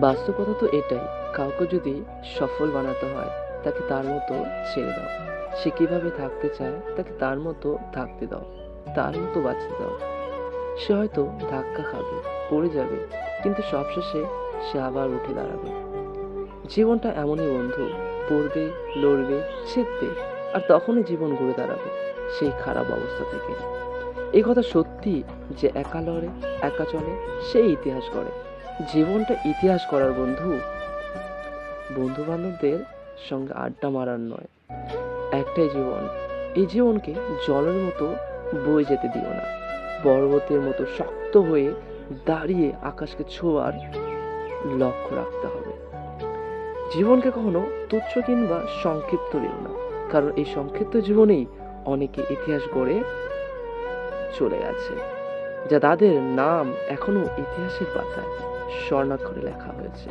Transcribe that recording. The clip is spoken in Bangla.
বাস্তবতা তো এটাই, কাউকে যদি সফল বানাতে হয়, তাকে তার মতো ছেড়ে দাও। সে কীভাবে থাকতে চায়, তাকে তার মতো থাকতে দাও, তার মতো বাঁচতে দাও। সে হয়তো ধাক্কা খাবে, পড়ে যাবে, কিন্তু সবশেষে সে আবার উঠে দাঁড়াবে। জীবনটা এমনই বন্ধু, পড়বে, লড়বে ছিটবে আর তখনই জীবন ঘুরে দাঁড়াবে সেই খারাপ অবস্থা থেকে। এই কথা সত্যি যে একা লড়ে, একা চলে, সেই ইতিহাস করে জীবনটা ইতিহাস করার বন্ধু। বন্ধু বান্ধবদের সঙ্গে আড্ডা মারার নয়, একটাই জীবন। এই জীবনকে জলের মতো বয়ে যেতে দিও না, পর্বতের মতো শক্ত হয়ে দাঁড়িয়ে আকাশকে ছোঁয়ার লক্ষ্য রাখতে হবে। জীবনকে কখনো তুচ্ছ কিংবা সংক্ষিপ্ত দিও না, কারণ এই সংক্ষিপ্ত জীবনেই অনেকে ইতিহাস গড়ে চলে গেছে, যা তাদের নাম এখনও ইতিহাসের পাতায়। স্বর্ণাক্ষরে লেখা হয়েছে।